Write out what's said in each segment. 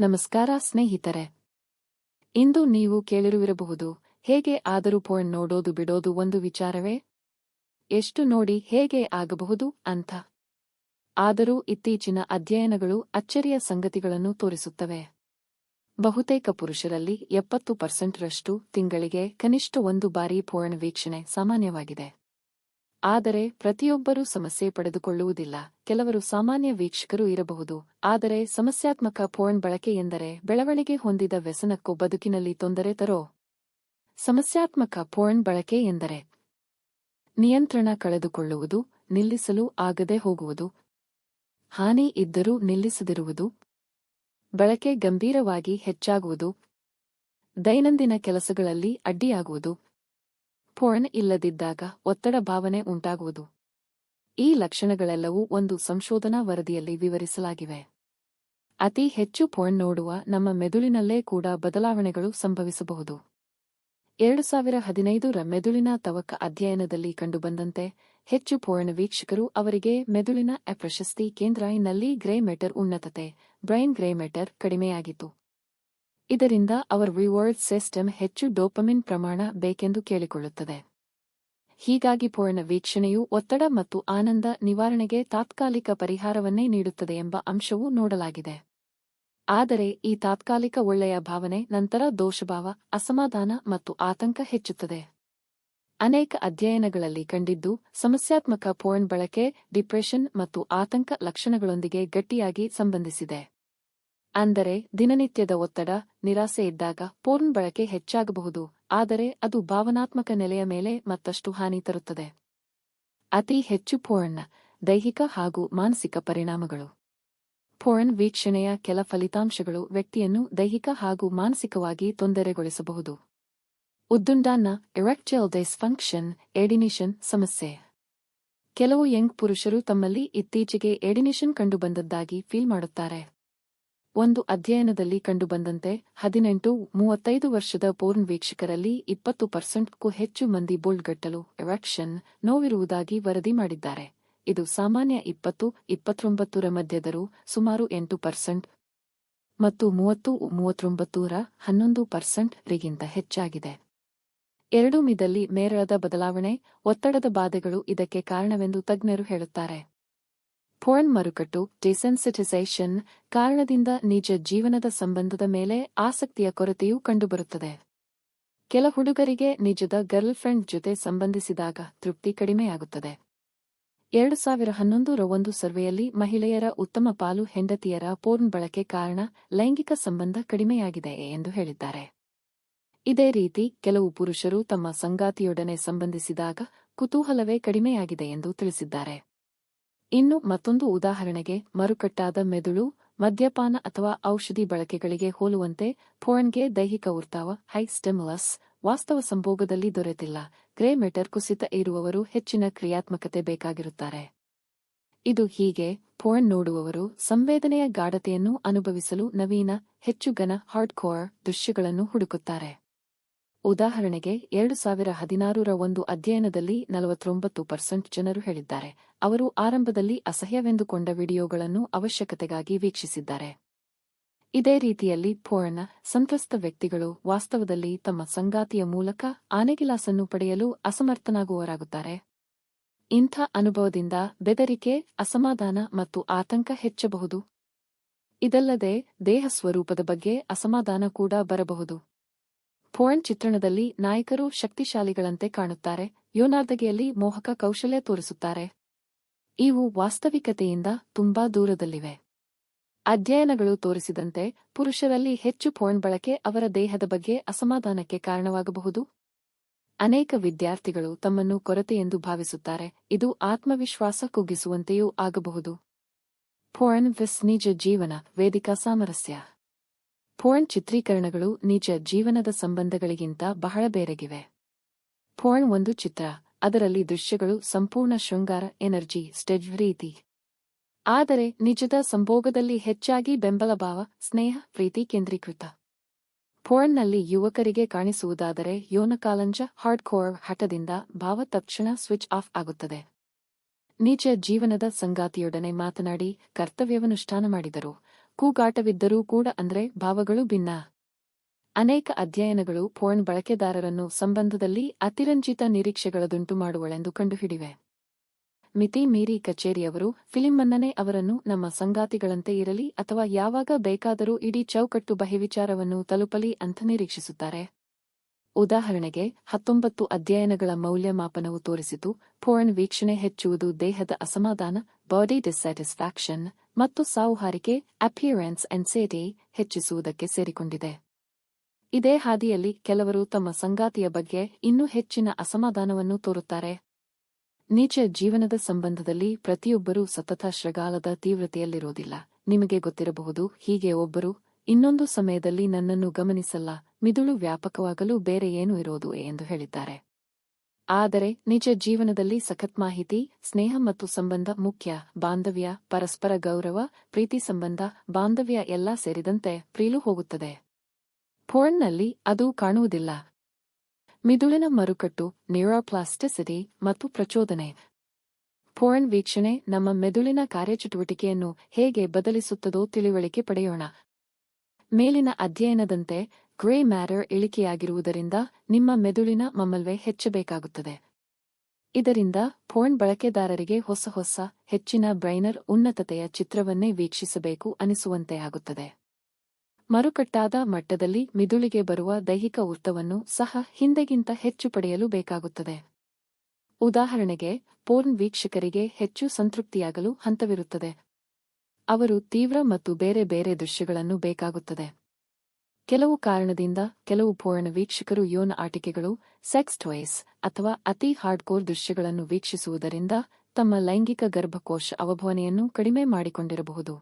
ನಮಸ್ಕಾರ ಸ್ನೇಹಿತರೆ. ಇಂದು ನೀವು ಕೇಳಿರುವಿರಬಹುದು, ಹೇಗೆ ಆದರೂ ಪೋರ್ನ್ ನೋಡೋದು ಬಿಡೋದು ಒಂದು ವಿಚಾರವೇ? ಎಷ್ಟು ನೋಡಿ ಹೇಗೆ ಆಗಬಹುದು ಅಂತ. ಆದರೂ ಇತ್ತೀಚಿನ ಅಧ್ಯಯನಗಳು ಅಚ್ಚರಿಯ ಸಂಗತಿಗಳನ್ನು ತೋರಿಸುತ್ತವೆ. ಬಹುತೇಕ ಪುರುಷರಲ್ಲಿ ಎಪ್ಪತ್ತು ಪರ್ಸೆಂಟ್ರಷ್ಟು ತಿಂಗಳಿಗೆ ಕನಿಷ್ಠ ಒಂದು ಬಾರಿ ಪೋರ್ನ್ ವೀಕ್ಷಣೆ ಸಾಮಾನ್ಯವಾಗಿದೆ. ಆದರೆ ಪ್ರತಿಯೊಬ್ಬರೂ ಸಮಸ್ಯೆ ಪಡೆದುಕೊಳ್ಳುವುದಿಲ್ಲ. ಕೆಲವರು ಸಾಮಾನ್ಯ ವೀಕ್ಷಕರು ಇರಬಹುದು, ಆದರೆ ಸಮಸ್ಯಾತ್ಮಕ ಪೋರ್ನ್ ಬಳಕೆ ಎಂದರೆ ಬೆಳವಣಿಗೆ ಹೊಂದಿದ ವ್ಯಸನಕ್ಕೂ ಬದುಕಿನಲ್ಲಿ ತೊಂದರೆ ತರೋ ಸಮಸ್ಯಾತ್ಮಕ ಪೋರ್ನ್ ಬಳಕೆ ಎಂದರೆ ನಿಯಂತ್ರಣ ಕಳೆದುಕೊಳ್ಳುವುದು, ನಿಲ್ಲಿಸಲು ಆಗದೆ ಹೋಗುವುದು, ಹಾನಿ ಇದ್ದರೂ ನಿಲ್ಲಿಸದಿರುವುದು, ಬಳಕೆ ಗಂಭೀರವಾಗಿ ಹೆಚ್ಚಾಗುವುದು, ದೈನಂದಿನ ಕೆಲಸಗಳಲ್ಲಿ ಅಡ್ಡಿಯಾಗುವುದು. ಪೋರ್ನ್ ಇಲ್ಲದಿದ್ದಾಗ ಒತ್ತಡ ಭಾವನೆ ಉಂಟಾಗುವುದು. ಈ ಲಕ್ಷಣಗಳೆಲ್ಲವೂ ಒಂದು ಸಂಶೋಧನಾ ವರದಿಯಲ್ಲಿ ವಿವರಿಸಲಾಗಿವೆ. ಅತಿ ಹೆಚ್ಚು ಪೋರ್ನ್ ನೋಡುವ ನಮ್ಮ ಮೆದುಳಿನಲ್ಲೇ ಕೂಡ ಬದಲಾವಣೆಗಳು ಸಂಭವಿಸಬಹುದು. ಎರಡು ಸಾವಿರ ಹದಿನೈದರ ಮೆದುಳಿನ ತವಕ ಅಧ್ಯಯನದಲ್ಲಿ ಕಂಡುಬಂದಂತೆ ಹೆಚ್ಚು ಪೋರ್ನ್ ವೀಕ್ಷಕರು ಅವರಿಗೆ ಮೆದುಳಿನ ಅಪ್ರಶಸ್ತಿ ಕೇಂದ್ರನಲ್ಲಿ ಗ್ರೇ ಮೆಟರ್ ಉನ್ನತತೆ, ಬ್ರೈನ್ ಗ್ರೇ ಮೆಟರ್ ಕಡಿಮೆಯಾಗಿತ್ತು. ಇದರಿಂದ ಅವರ ರಿವಾರ್ಡ್ ಸಿಸ್ಟಮ್ ಹೆಚ್ಚು ಡೋಪಮಿನ್ ಪ್ರಮಾಣ ಬೇಕೆಂದು ಕೇಳಿಕೊಳ್ಳುತ್ತದೆ. ಹೀಗಾಗಿ ಪೂರ್ಣ ವೀಕ್ಷಣೆಯು ಒತ್ತಡ ಮತ್ತು ಆನಂದ ನಿವಾರಣೆಗೆ ತಾತ್ಕಾಲಿಕ ಪರಿಹಾರವನ್ನೇ ನೀಡುತ್ತದೆ ಎಂಬ ಅಂಶವೂ ನೋಡಲಾಗಿದೆ. ಆದರೆ ಈ ತಾತ್ಕಾಲಿಕ ಒಳ್ಳೆಯ ಭಾವನೆ ನಂತರ ದೋಷಭಾವ, ಅಸಮಾಧಾನ ಮತ್ತು ಆತಂಕ ಹೆಚ್ಚುತ್ತದೆ. ಅನೇಕ ಅಧ್ಯಯನಗಳಲ್ಲಿ ಕಂಡಿದ್ದು, ಸಮಸ್ಯಾತ್ಮಕ ಪೋರ್ನ್ ಬಳಕೆ, ಡಿಪ್ರೆಷನ್ ಮತ್ತು ಆತಂಕ ಲಕ್ಷಣಗಳೊಂದಿಗೆ ಗಟ್ಟಿಯಾಗಿ ಸಂಬಂಧಿಸಿದೆ. ಅಂದರೆ ದಿನನಿತ್ಯದ ಒತ್ತಡ, ನಿರಾಸೆ ಇದ್ದಾಗ ಪೋರ್ನ್ ಬಳಕೆ ಹೆಚ್ಚಾಗಬಹುದು, ಆದರೆ ಅದು ಭಾವನಾತ್ಮಕ ನೆಲೆಯ ಮೇಲೆ ಮತ್ತಷ್ಟು ಹಾನಿ ತರುತ್ತದೆ. ಅತಿ ಹೆಚ್ಚು ಪೋರ್ನ್ ದೈಹಿಕ ಹಾಗೂ ಮಾನಸಿಕ ಪರಿಣಾಮಗಳು. ಪೋರ್ನ್ ವೀಕ್ಷಣೆಯ ಕೆಲ ಫಲಿತಾಂಶಗಳು ವ್ಯಕ್ತಿಯನ್ನು ದೈಹಿಕ ಹಾಗೂ ಮಾನಸಿಕವಾಗಿ ತೊಂದರೆಗೊಳಿಸಬಹುದು. ಉದ್ದುಂಡಾನ್ನ ಎರೆಕ್ಟೈಲ್ ಫಂಕ್ಷನ್ ಎಡಿನಿಷನ್ ಸಮಸ್ಯೆ. ಕೆಲವು ಯಂಗ್ ಪುರುಷರು ತಮ್ಮಲ್ಲಿ ಇತ್ತೀಚೆಗೆ ಎಡಿನಿಷನ್ ಕಂಡುಬಂದದ್ದಾಗಿ ಫೀಲ್ ಮಾಡುತ್ತಾರೆ. ಒಂದು ಅಧ್ಯಯನದಲ್ಲಿ ಕಂಡುಬಂದಂತೆ, ಹದಿನೆಂಟು ಮೂವತ್ತೈದು ವರ್ಷದ ಪೋರ್ನ್ ವೀಕ್ಷಕರಲ್ಲಿ ಇಪ್ಪತ್ತು ಪರ್ಸೆಂಟ್ಗೂ ಹೆಚ್ಚು ಮಂದಿ ಬೋಲ್ಡ್ಗಟ್ಟಲು ಎರೆಕ್ಷನ್ ನೋವಿರುವುದಾಗಿ ವರದಿ ಮಾಡಿದ್ದಾರೆ. ಇದು ಸಾಮಾನ್ಯ ಇಪ್ಪತ್ತು ಇಪ್ಪತ್ತೊಂಬತ್ತರ ಮಧ್ಯದರು ಸುಮಾರು ಎಂಟು ಪರ್ಸೆಂಟ್ ಮತ್ತು ಮೂವತ್ತು ಮೂವತ್ತೊಂಬತ್ತೂರ ಹನ್ನೊಂದು ಪರ್ಸೆಂಟ್ ರಿಗಿಂತ ಹೆಚ್ಚಾಗಿದೆ. ಎರಡು ಮಿದಲ್ಲಿ ಮೇರಳದ ಬದಲಾವಣೆ, ಒತ್ತಡದ ಬಾಧೆಗಳು ಇದಕ್ಕೆ ಕಾರಣವೆಂದು ತಜ್ಞರು ಹೇಳುತ್ತಾರೆ. ಪೋರ್ನ್ ಮರುಕಟ್ಟು, ಡಿಸೆನ್ಸಿಟೈಸೇಷನ್ ಕಾರಣದಿಂದ ನಿಜ ಜೀವನದ ಸಂಬಂಧದ ಮೇಲೆ ಆಸಕ್ತಿಯ ಕೊರತೆಯೂ ಕಂಡುಬರುತ್ತದೆ. ಕೆಲ ಹುಡುಗರಿಗೆ ನಿಜದ ಗರ್ಲ್ ಫ್ರೆಂಡ್ ಜೊತೆ ಸಂಬಂಧಿಸಿದಾಗ ತೃಪ್ತಿ ಕಡಿಮೆಯಾಗುತ್ತದೆ. ಎರಡು ಸಾವಿರ ಹನ್ನೊಂದರ ಒಂದು ಸರ್ವೆಯಲ್ಲಿ ಮಹಿಳೆಯರ ಉತ್ತಮ ಪಾಲು ಹೆಂಡತಿಯರ ಪೋರ್ನ್ ಬಳಕೆ ಕಾರಣ ಲೈಂಗಿಕ ಸಂಬಂಧ ಕಡಿಮೆಯಾಗಿದೆ ಎಂದು ಹೇಳಿದ್ದಾರೆ. ಇದೇ ರೀತಿ ಕೆಲವು ಪುರುಷರು ತಮ್ಮ ಸಂಗಾತಿಯೊಡನೆ ಸಂಬಂಧಿಸಿದಾಗ ಕುತೂಹಲವೇ ಕಡಿಮೆಯಾಗಿದೆ ಎಂದು ತಿಳಿಸಿದ್ದಾರೆ. ಇನ್ನು ಮತ್ತೊಂದು ಉದಾಹರಣೆಗೆ ಮರುಕಟ್ಟಾದ ಮೆದುಳು, ಮದ್ಯಪಾನ ಅಥವಾ ಔಷಧಿ ಬಳಕೆಗಳಿಗೆ ಹೋಲುವಂತೆ ಫೋರ್ನ್ಗೆ ದೈಹಿಕ ಉರ್ತಾವ, ಹೈ ಸ್ಟೆಮ್ಲಸ್, ವಾಸ್ತವ ಸಂಭೋಗದಲ್ಲಿ ದೊರೆತಿಲ್ಲ. ಗ್ರೇ ಮೆಟರ್ ಕುಸಿತ ಇರುವವರು ಹೆಚ್ಚಿನ ಕ್ರಿಯಾತ್ಮಕತೆ ಬೇಕಾಗಿರುತ್ತಾರೆ. ಇದು ಹೀಗೆ ಫೋರ್ನ್ ನೋಡುವವರು ಸಂವೇದನೆಯ ಗಾಢತೆಯನ್ನು ಅನುಭವಿಸಲು ನವೀನ, ಹೆಚ್ಚು ಘನ ಹಾರ್ಡ್ ಕೋರ್ ದೃಶ್ಯಗಳನ್ನು ಹುಡುಕುತ್ತಾರೆ. ಉದಾಹರಣೆಗೆ, ಎರಡು ಸಾವಿರ ಹದಿನಾರರ ಒಂದು ಅಧ್ಯಯನದಲ್ಲಿ ನಲವತ್ತೊಂಬತ್ತು ಪರ್ಸೆಂಟ್ ಜನರು ಹೇಳಿದ್ದಾರೆ. ಅವರು ಆರಂಭದಲ್ಲಿ ಅಸಹ್ಯವೆಂದುಕೊಂಡ ವಿಡಿಯೋಗಳನ್ನು ಅವಶ್ಯಕತೆಗಾಗಿ ವೀಕ್ಷಿಸಿದ್ದಾರೆ. ಇದೇ ರೀತಿಯಲ್ಲಿ ಪೂರ್ಣ, ಸಂತ್ರಸ್ತ ವ್ಯಕ್ತಿಗಳು ವಾಸ್ತವದಲ್ಲಿ ತಮ್ಮ ಸಂಗಾತಿಯ ಮೂಲಕ ಆನೆಗಿಲಾಸನ್ನು ಪಡೆಯಲು ಅಸಮರ್ಥನಾಗುವವರಾಗುತ್ತಾರೆ. ಇಂಥ ಅನುಭವದಿಂದ ಬೆದರಿಕೆ, ಅಸಮಾಧಾನ ಮತ್ತು ಆತಂಕ ಹೆಚ್ಚಬಹುದು. ಇದಲ್ಲದೆ, ದೇಹ ಸ್ವರೂಪದ ಬಗ್ಗೆ ಅಸಮಾಧಾನ ಕೂಡ ಬರಬಹುದು. ಪೋರ್ನ್ ಚಿತ್ರಣದಲ್ಲಿ ನಾಯಕರು ಶಕ್ತಿಶಾಲಿಗಳಂತೆ ಕಾಣುತ್ತಾರೆ. ಯೋನಾರ್ದಗೆಯಲ್ಲಿ ಮೋಹಕ ಕೌಶಲ್ಯ ತೋರಿಸುತ್ತಾರೆ. ಇವು ವಾಸ್ತವಿಕತೆಯಿಂದ ತುಂಬಾ ದೂರದಲ್ಲಿವೆ. ಅಧ್ಯಯನಗಳು ತೋರಿಸಿದಂತೆ ಪುರುಷರಲ್ಲಿ ಹೆಚ್ಚು ಪೋರ್ನ್ ಬಳಕೆ ಅವರ ದೇಹದ ಬಗ್ಗೆ ಅಸಮಾಧಾನಕ್ಕೆ ಕಾರಣವಾಗಬಹುದು. ಅನೇಕ ವಿದ್ಯಾರ್ಥಿಗಳು ತಮ್ಮನ್ನು ಕೊರತೆಯೆಂದು ಭಾವಿಸುತ್ತಾರೆ. ಇದು ಆತ್ಮವಿಶ್ವಾಸ ಕುಗ್ಗಿಸುವಂತೆಯೂ ಆಗಬಹುದು. ಪೋರ್ನ್ ವಿಸ್ ನಿಜ ಜೀವನ ವೇದಿಕಾ ಸಾಮರಸ್ಯ. ಪೋರ್ನ್ ಚಿತ್ರೀಕರಣಗಳು ನಿಜ ಜೀವನದ ಸಂಬಂಧಗಳಿಗಿಂತ ಬಹಳ ಬೇರೆಗಿವೆ. ಪೋರ್ನ್ ಒಂದು ಚಿತ್ರ, ಅದರಲ್ಲಿ ದೃಶ್ಯಗಳು ಸಂಪೂರ್ಣ ಶೃಂಗಾರ, ಎನರ್ಜಿ, ಸ್ಟೆಜ್ ರೀತಿ. ಆದರೆ ನಿಜದ ಸಂಭೋಗದಲ್ಲಿ ಹೆಚ್ಚಾಗಿ ಬೆಂಬಲ ಭಾವ, ಸ್ನೇಹ, ಪ್ರೀತಿ ಕೇಂದ್ರೀಕೃತ. ಪೋರ್ನ್ನಲ್ಲಿ ಯುವಕರಿಗೆ ಕಾಣಿಸುವುದಾದರೆ ಯೋನಕಾಲಂಜ ಹಾರ್ಡ್ ಕೋರ್ ಹಠದಿಂದ ಭಾವ ತಕ್ಷಣ ಸ್ವಿಚ್ ಆಫ್ ಆಗುತ್ತದೆ. ನಿಜ ಜೀವನದ ಸಂಗಾತಿಯೊಡನೆ ಮಾತನಾಡಿ ಕರ್ತವ್ಯವನುಷ್ಠಾನ ಮಾಡಿದರು. ಕೂಗಾಟವಿದ್ದರೂ ಕೂಡ ಅಂದ್ರೆ ಭಾವಗಳು ಭಿನ್ನ. ಅನೇಕ ಅಧ್ಯಯನಗಳು ಫೋನ್ ಬಳಕೆದಾರರನ್ನು ಸಂಬಂಧದಲ್ಲಿ ಅತಿರಂಜಿತ ನಿರೀಕ್ಷೆಗಳದುಂಟು ಮಾಡುವಳೆಂದು ಕಂಡುಹಿಡಿವೆ. ಮಿತಿ ಮೀರಿ ಕಚೇರಿಯವರು ಫಿಲಿಮ್ಮನ್ನನೇ ಅವರನ್ನು ನಮ್ಮ ಸಂಗಾತಿಗಳಂತೆ ಇರಲಿ ಅಥವಾ ಯಾವಾಗ ಬೇಕಾದರೂ ಇಡೀ ಚೌಕಟ್ಟು ಬಹಿವಿಚಾರವನ್ನು ತಲುಪಲಿ ಅಂತ ನಿರೀಕ್ಷಿಸುತ್ತಾರೆ. ಉದಾಹರಣೆಗೆ, ಹತ್ತೊಂಬತ್ತು ಅಧ್ಯಯನಗಳ ಮೌಲ್ಯಮಾಪನವು ತೋರಿಸಿತು, ಪೋರ್ನ್ ವೀಕ್ಷಣೆ ಹೆಚ್ಚುವುದು ದೇಹದ ಅಸಮಾಧಾನ, ಬಾಡಿ ಡಿಸ್ಸ್ಯಾಟಿಸ್ಫ್ಯಾಕ್ಷನ್ ಮತ್ತು ಸಾವುಹಾರಿಕೆ ಅಪಿಯರೆನ್ಸ್ ಎನ್ಸೇಟಿ ಹೆಚ್ಚಿಸುವುದಕ್ಕೆ ಸೇರಿಕೊಂಡಿದೆ. ಇದೇ ಹಾದಿಯಲ್ಲಿ ಕೆಲವರು ತಮ್ಮ ಸಂಗಾತಿಯ ಬಗ್ಗೆ ಇನ್ನೂ ಹೆಚ್ಚಿನ ಅಸಮಾಧಾನವನ್ನು ತೋರುತ್ತಾರೆ. ನಿಜ ಜೀವನದ ಸಂಬಂಧದಲ್ಲಿ ಪ್ರತಿಯೊಬ್ಬರೂ ಸತತ ಶ್ರಗಾಲದ ತೀವ್ರತೆಯಲ್ಲಿರೋದಿಲ್ಲ ನಿಮಗೆ ಗೊತ್ತಿರಬಹುದು, ಹೀಗೆ ಒಬ್ಬರು ಇನ್ನೊಂದು ಸಮಯದಲ್ಲಿ ನನ್ನನ್ನು ಗಮನಿಸಲ್ಲ, ಮಿದುಳು ವ್ಯಾಪಕವಾಗಲು ಬೇರೆ ಏನು ಇರೋದು ಎಂದು ಹೇಳಿದ್ದಾರೆ. ಆದರೆ ನಿಜ ಜೀವನದಲ್ಲಿ ಸಖತ್ ಮಾಹಿತಿ, ಸ್ನೇಹ ಮತ್ತು ಸಂಬಂಧ ಮುಖ್ಯ. ಬಾಂಧವ್ಯ, ಪರಸ್ಪರ ಗೌರವ, ಪ್ರೀತಿ ಸಂಬಂಧ, ಬಾಂಧವ್ಯ ಎಲ್ಲಾ ಸೇರಿದಂತೆ ಪ್ರೀಲು ಹೋಗುತ್ತದೆ. ಪೋರ್ನ್ನಲ್ಲಿ ಅದು ಕಾಣುವುದಿಲ್ಲ. ಮಿದುಳಿನ ಮರುಕಟ್ಟು, ನ್ಯೂರೋಪ್ಲಾಸ್ಟಿಸಿಟಿ ಮತ್ತು ಪ್ರಚೋದನೆ. ಪೋರ್ನ್ ವೀಕ್ಷಣೆ ನಮ್ಮ ಮೆದುಳಿನ ಕಾರ್ಯಚಟುವಟಿಕೆಯನ್ನು ಹೇಗೆ ಬದಲಿಸುತ್ತದೋ ತಿಳಿವಳಿಕೆ ಪಡೆಯೋಣ. ಮೇಲಿನ ಅಧ್ಯಯನದಂತೆ ಗ್ರೇ ಮ್ಯಾಟರ್ ಇಳಿಕೆಯಾಗಿರುವುದರಿಂದ ನಿಮ್ಮ ಮೆದುಳಿನ ಮಮ್ಮಲ್ವೆ ಹೆಚ್ಚಬೇಕಾಗುತ್ತದೆ. ಇದರಿಂದ ಫೋನ್ ಬಳಕೆದಾರರಿಗೆ ಹೊಸ ಹೊಸ, ಹೆಚ್ಚಿನ ಬ್ರೈನರ್ ಉನ್ನತತೆಯ ಚಿತ್ರವನ್ನೇ ವೀಕ್ಷಿಸಬೇಕು ಅನಿಸುವಂತೆ ಆಗುತ್ತದೆ ಮರುಕಟ್ಟಾದ ಮಟ್ಟದಲ್ಲಿ ಮಿದುಳಿಗೆ ಬರುವ ದೈಹಿಕ ಊರ್ತವನ್ನು ಸಹ ಹಿಂದೆಗಿಂತ ಹೆಚ್ಚು ಪಡೆಯಲು ಬೇಕಾಗುತ್ತದೆ. ಉದಾಹರಣೆಗೆ, ಪೋರ್ನ್ ವೀಕ್ಷಕರಿಗೆ ಹೆಚ್ಚು ಸಂತೃಪ್ತಿಯಾಗಲು ಹಂತವಿರುತ್ತದೆ. ಅವರು ತೀವ್ರ ಮತ್ತು ಬೇರೆ ಬೇರೆ ದೃಶ್ಯಗಳನ್ನು ಬೇಕಾಗುತ್ತದೆ. ಕೆಲವು ಕಾರಣದಿಂದ ಕೆಲವು ಪೋರ್ಣ ವೀಕ್ಷಕರು ಯೋನ ಆಟಿಕೆಗಳು, ಸೆಕ್ಸ್ ಟಾಯ್ಸ್ ಅಥವಾ ಅತಿ ಹಾರ್ಡ್ಕೋರ್ ದೃಶ್ಯಗಳನ್ನು ವೀಕ್ಷಿಸುವುದರಿಂದ ತಮ್ಮ ಲೈಂಗಿಕ ಗರ್ಭಕೋಶ ಅವಭವನೆಯನ್ನು ಕಡಿಮೆ ಮಾಡಿಕೊಂಡಿರಬಹುದು.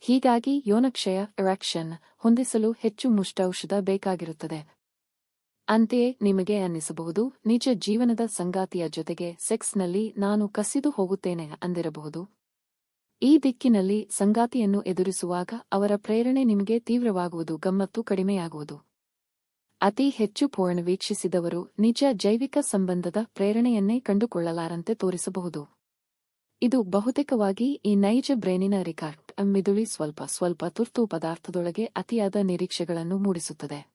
ಹೀಗಾಗಿ ಯೋನಕ್ಷಯ ಎರೆಕ್ಷನ್ ಹೊಂದಿಸಲು ಹೆಚ್ಚು ಮುಷ್ಟೌಷಧ ಬೇಕಾಗಿರುತ್ತದೆ. ಅಂತೆಯೇ ನಿಮಗೆ ಅನ್ನಿಸಬಹುದು, ನಿಜ ಜೀವನದ ಸಂಗಾತಿಯ ಜೊತೆಗೆ ಸೆಕ್ಸ್ನಲ್ಲಿ ನಾನು ಕಸಿದು ಹೋಗುತ್ತೇನೆ ಅಂದಿರಬಹುದು. ಈ ದಿಕ್ಕಿನಲ್ಲಿ ಸಂಗಾತಿಯನ್ನು ಎದುರಿಸುವಾಗ ಅವರ ಪ್ರೇರಣೆ ನಿಮಗೆ ತೀವ್ರವಾಗುವುದು, ಗಮ್ಮತ್ತು ಕಡಿಮೆಯಾಗುವುದು. ಅತಿ ಹೆಚ್ಚು ಪೋರ್ಣ ವೀಕ್ಷಿಸಿದವರು ನಿಜ ಜೈವಿಕ ಸಂಬಂಧದ ಪ್ರೇರಣೆಯನ್ನೇ ಕಂಡುಕೊಳ್ಳಲಾರಂತೆ ತೋರಿಸಬಹುದು. ಇದು ಬಹುತೇಕವಾಗಿ ಈ ನೈಜ ಬ್ರೇನಿನ ರಿಕಾರ್ಡ್, ಮಿದುಳಿ ಸ್ವಲ್ಪ ಸ್ವಲ್ಪ ತುರ್ತು ಪದಾರ್ಥದೊಳಗೆ ಅತಿಯಾದ ನಿರೀಕ್ಷೆಗಳನ್ನು ಮೂಡಿಸುತ್ತದೆ.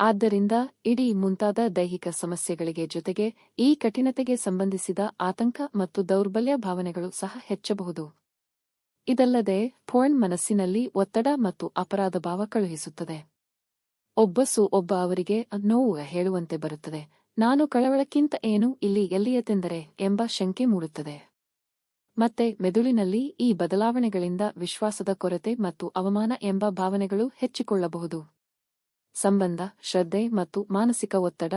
ಆದ್ದರಿಂದ ಇಡೀ ಮುಂತಾದ ದೈಹಿಕ ಸಮಸ್ಯೆಗಳಿಗೆ ಜೊತೆಗೆ ಈ ಕಠಿಣತೆಗೆ ಸಂಬಂಧಿಸಿದ ಆತಂಕ ಮತ್ತು ದೌರ್ಬಲ್ಯ ಭಾವನೆಗಳು ಸಹ ಹೆಚ್ಚಬಹುದು. ಇದಲ್ಲದೆ ಫೋರ್ನ್ ಮನಸ್ಸಿನಲ್ಲಿ ಒತ್ತಡ ಮತ್ತು ಅಪರಾಧ ಭಾವ ಕಳುಹಿಸುತ್ತದೆ. ಒಬ್ಬಸು ಒಬ್ಬ ಅವರಿಗೆ ನೋವು ಹೇಳುವಂತೆ ಬರುತ್ತದೆ. ನಾನು ಕಳವಳಕ್ಕಿಂತ ಏನು ಇಲ್ಲಿ ಎಲ್ಲಿಯತೆಂದರೆ ಎಂಬ ಶಂಕೆ ಮೂಡುತ್ತದೆ. ಮತ್ತೆ ಮೆದುಳಿನಲ್ಲಿ ಈ ಬದಲಾವಣೆಗಳಿಂದ ವಿಶ್ವಾಸದ ಕೊರತೆ ಮತ್ತು ಅವಮಾನ ಎಂಬ ಭಾವನೆಗಳು ಹೆಚ್ಚಿಕೊಳ್ಳಬಹುದು. ಸಂಬಂಧ, ಶ್ರದ್ಧೆ ಮತ್ತು ಮಾನಸಿಕ ಒತ್ತಡ.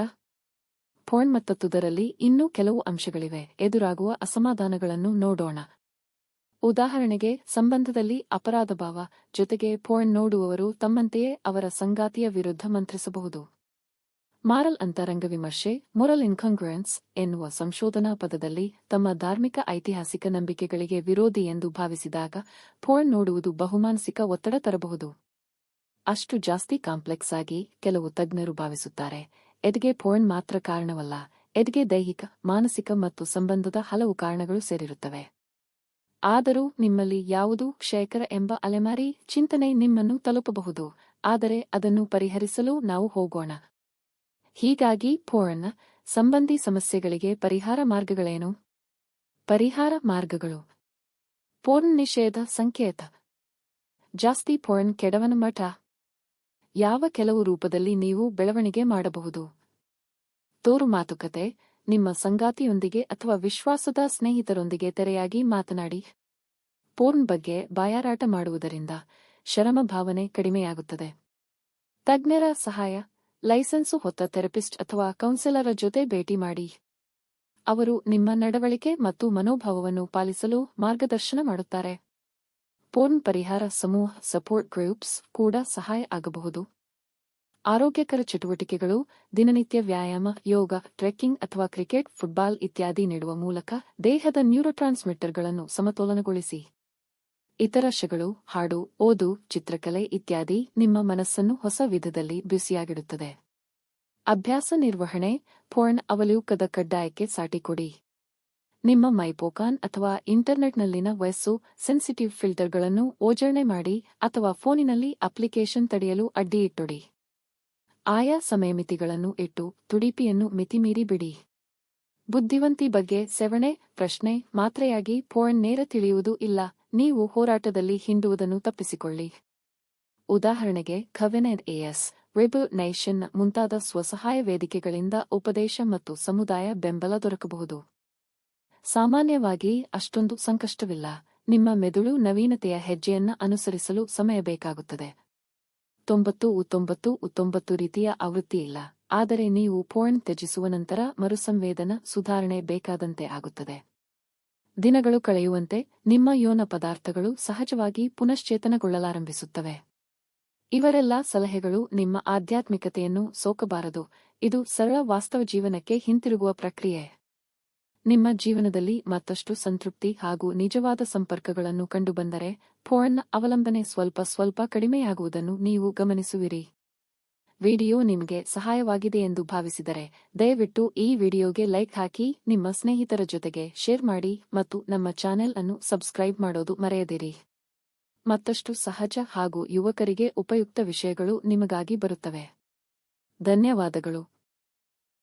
ಫೋನ್ ಮತ್ತತ್ತುದರಲ್ಲಿ ಇನ್ನೂ ಕೆಲವು ಅಂಶಗಳಿವೆ. ಎದುರಾಗುವ ಅಸಮಾಧಾನಗಳನ್ನು ನೋಡೋಣ. ಉದಾಹರಣೆಗೆ, ಸಂಬಂಧದಲ್ಲಿ ಅಪರಾಧ ಭಾವ ಜೊತೆಗೆ ಫೋರ್ನ್ ನೋಡುವವರು ತಮ್ಮಂತೆಯೇ ಅವರ ಸಂಗಾತಿಯ ವಿರುದ್ಧ ಮಂತ್ರಿಸಬಹುದು. ಮಾರಲ್ ಅಂತರಂಗ ವಿಮರ್ಶೆ ಮೊರಲ್ ಇನ್ಕಾಂಗ್ರುಯೆನ್ಸ್ ಎನ್ನುವ ಸಂಶೋಧನಾ ಪದದಲ್ಲಿ ತಮ್ಮ ಧಾರ್ಮಿಕ ಐತಿಹಾಸಿಕ ನಂಬಿಕೆಗಳಿಗೆ ವಿರೋಧಿ ಎಂದು ಭಾವಿಸಿದಾಗ ಫೋರ್ನ್ ನೋಡುವುದು ಬಹುಮಾನಸಿಕ ಒತ್ತಡ ತರಬಹುದು. ಅಷ್ಟು ಜಾಸ್ತಿ ಕಾಂಪ್ಲೆಕ್ಸ್ ಆಗಿ ಕೆಲವು ತಜ್ಞರು ಭಾವಿಸುತ್ತಾರೆ, ಎದ್ಗೆ ಫೋರ್ನ್ ಮಾತ್ರ ಕಾರಣವಲ್ಲ, ಎದ್ಗೆ ದೈಹಿಕ, ಮಾನಸಿಕ ಮತ್ತು ಸಂಬಂಧದ ಹಲವು ಕಾರಣಗಳು ಸೇರಿರುತ್ತವೆ. ಆದರೂ ನಿಮ್ಮಲ್ಲಿ ಯಾವುದು ಕ್ಷಯಕರ ಎಂಬ ಅಲೆಮಾರಿ ಚಿಂತನೆ ನಿಮ್ಮನ್ನು ತಲುಪಬಹುದು. ಆದರೆ ಅದನ್ನು ಪರಿಹರಿಸಲು ನಾವು ಹೋಗೋಣ. ಹೀಗಾಗಿ ಪೋರ್ನ್ ಸಂಬಂಧಿ ಸಮಸ್ಯೆಗಳಿಗೆ ಪರಿಹಾರ ಮಾರ್ಗಗಳೇನು? ಪರಿಹಾರ ಮಾರ್ಗಗಳು. ಪೋರ್ನ್ ನಿಷೇಧ ಸಂಕೇತ. ಜಾಸ್ತಿ ಪೋರ್ನ್ ಕೆಡವನ ಮಠ. ಯಾವ ಕೆಲವು ರೂಪದಲ್ಲಿ ನೀವು ಬೆಳವಣಿಗೆ ಮಾಡಬಹುದು. ತೋರು ಮಾತುಕತೆ ನಿಮ್ಮ ಸಂಗಾತಿಯೊಂದಿಗೆ ಅಥವಾ ವಿಶ್ವಾಸದ ಸ್ನೇಹಿತರೊಂದಿಗೆ ತೆರೆಯಾಗಿ ಮಾತನಾಡಿ. ಪೋರ್ನ್ ಬಗ್ಗೆ ಬಾಯಾರಾಟ ಮಾಡುವುದರಿಂದ ಶರಮ ಭಾವನೆ ಕಡಿಮೆಯಾಗುತ್ತದೆ. ತಜ್ಞರ ಸಹಾಯ, ಲೈಸೆನ್ಸು ಹೊತ್ತ ಥೆರಪಿಸ್ಟ್ ಅಥವಾ ಕೌನ್ಸಿಲರ ಜೊತೆ ಭೇಟಿ ಮಾಡಿ. ಅವರು ನಿಮ್ಮ ನಡವಳಿಕೆ ಮತ್ತು ಮನೋಭಾವವನ್ನು ಪಾಲಿಸಲು ಮಾರ್ಗದರ್ಶನ ಮಾಡುತ್ತಾರೆ. ಪೋರ್ನ್ ಪರಿಹಾರ ಸಮೂಹ ಸಪೋರ್ಟ್ ಗ್ರೂಪ್ಸ್ ಕೂಡ ಸಹಾಯ ಆಗಬಹುದು. ಆರೋಗ್ಯಕರ ಚಟುವಟಿಕೆಗಳು, ದಿನನಿತ್ಯ ವ್ಯಾಯಾಮ, ಯೋಗ, ಟ್ರೆಕ್ಕಿಂಗ್ ಅಥವಾ ಕ್ರಿಕೆಟ್, ಫುಟ್ಬಾಲ್ ಇತ್ಯಾದಿ ನೀಡುವ ಮೂಲಕ ದೇಹದ ನ್ಯೂರೋಟ್ರಾನ್ಸ್ಮಿಟರ್ಗಳನ್ನು ಸಮತೋಲನಗೊಳಿಸಿ. ಇತರ ಶಗಳು ಹಾಡು, ಓದು, ಚಿತ್ರಕಲೆ ಇತ್ಯಾದಿ ನಿಮ್ಮ ಮನಸ್ಸನ್ನು ಹೊಸ ವಿಧದಲ್ಲಿ ಬಿಸಿಯಾಗಿಡುತ್ತದೆ ಅಭ್ಯಾಸ ನಿರ್ವಹಣೆ ಫೋರ್ನ್ ಅವಲೂಕದ ಕಡ್ಡಾಯಕ್ಕೆ ಸಾಟಿ ಕೊಡಿ. ನಿಮ್ಮ ಮೈಪೋಕಾನ್ ಅಥವಾ ಇಂಟರ್ನೆಟ್ನಲ್ಲಿನ ವಯಸ್ಸು, ಸೆನ್ಸಿಟಿವ್ ಫಿಲ್ಟರ್ಗಳನ್ನು ಓಜರಣೆ ಮಾಡಿ ಅಥವಾ ಫೋನಿನಲ್ಲಿ ಅಪ್ಲಿಕೇಶನ್ ತಡೆಯಲು ಅಡ್ಡಿಯಿಟ್ಟೊಡಿ ಆಯಾ ಸಮಯಮಿತಿಗಳನ್ನು ಇಟ್ಟು ತುಡಿಪಿಯನ್ನು ಮಿತಿಮೀರಿ ಬಿಡಿ. ಬುದ್ಧಿವಂತಿ ಬಗ್ಗೆ ಸೆವಣೆ, ಪ್ರಶ್ನೆ, ಮಾತ್ರೆಯಾಗಿ ಪೋರ್ನ್ ನೇರ ತಿಳಿಯುವುದು ಇಲ್ಲ. ನೀವು ಹೋರಾಟದಲ್ಲಿ ಹಿಂಡುವುದನ್ನು ತಪ್ಪಿಸಿಕೊಳ್ಳಿ. ಉದಾಹರಣೆಗೆ ಖವೆನೆಡ್ ಎಎಸ್ ವೆಬ್ ನೈಷನ್ ಮುಂತಾದ ಸ್ವಸಹಾಯ ವೇದಿಕೆಗಳಿಂದ ಉಪದೇಶ ಮತ್ತು ಸಮುದಾಯ ಬೆಂಬಲ ದೊರಕಬಹುದು. ಸಾಮಾನ್ಯವಾಗಿ, ಅಷ್ಟೊಂದು ಸಂಕಷ್ಟವಿಲ್ಲ. ನಿಮ್ಮ ಮೆದುಳು ನವೀನತೆಯ ಹೆಜ್ಜೆಯನ್ನ ಅನುಸರಿಸಲು ಸಮಯ ಬೇಕಾಗುತ್ತದೆ. ತೊಂಬತ್ತು ತೊಂಬತ್ತು ತೊಂಬತ್ತು ರೀತಿಯ ಆವೃತ್ತಿಯಿಲ್ಲ ಆದರೆ ನೀವು ಪೋರ್ನ್ ತ್ಯಜಿಸುವ ನಂತರ ಮರುಸಂವೇದನ, ಸುಧಾರಣೆ ಬೇಕಾದಂತೆ ಆಗುತ್ತದೆ. ದಿನಗಳು ಕಳೆಯುವಂತೆ ನಿಮ್ಮ ಯೋನ ಪದಾರ್ಥಗಳು ಸಹಜವಾಗಿ ಪುನಶ್ಚೇತನಗೊಳ್ಳಲಾರಂಭಿಸುತ್ತವೆ. ಇವರೆಲ್ಲ ಸಲಹೆಗಳು ನಿಮ್ಮ ಆಧ್ಯಾತ್ಮಿಕತೆಯನ್ನು ಸೋಕಬಾರದು. ಇದು ಸರಳ ವಾಸ್ತವ ಜೀವನಕ್ಕೆ ಹಿಂತಿರುಗುವ ಪ್ರಕ್ರಿಯೆ. ನಿಮ್ಮ ಜೀವನದಲ್ಲಿ ಮತ್ತಷ್ಟು ಸಂತೃಪ್ತಿ ಹಾಗೂ ನಿಜವಾದ ಸಂಪರ್ಕಗಳನ್ನು ಕಂಡುಬಂದರೆ ಫೋನ್ನ ಅವಲಂಬನೆ ಸ್ವಲ್ಪ ಸ್ವಲ್ಪ ಕಡಿಮೆಯಾಗುವುದನ್ನು ನೀವು ಗಮನಿಸುವಿರಿ. ವಿಡಿಯೋ ನಿಮಗೆ ಸಹಾಯವಾಗಿದೆ ಎಂದು ಭಾವಿಸಿದರೆ ದಯವಿಟ್ಟು ಈ ವಿಡಿಯೋಗೆ ಲೈಕ್ ಹಾಕಿ, ನಿಮ್ಮ ಸ್ನೇಹಿತರ ಜೊತೆಗೆ ಶೇರ್ ಮಾಡಿ ಮತ್ತು ನಮ್ಮ ಚಾನೆಲ್ ಅನ್ನು ಸಬ್ಸ್ಕ್ರೈಬ್ ಮಾಡೋದು ಮರೆಯದಿರಿ. ಮತ್ತಷ್ಟು ಸಹಜ ಹಾಗೂ ಯುವಕರಿಗೆ ಉಪಯುಕ್ತ ವಿಷಯಗಳು ನಿಮಗಾಗಿ ಬರುತ್ತವೆ. ಧನ್ಯವಾದಗಳು.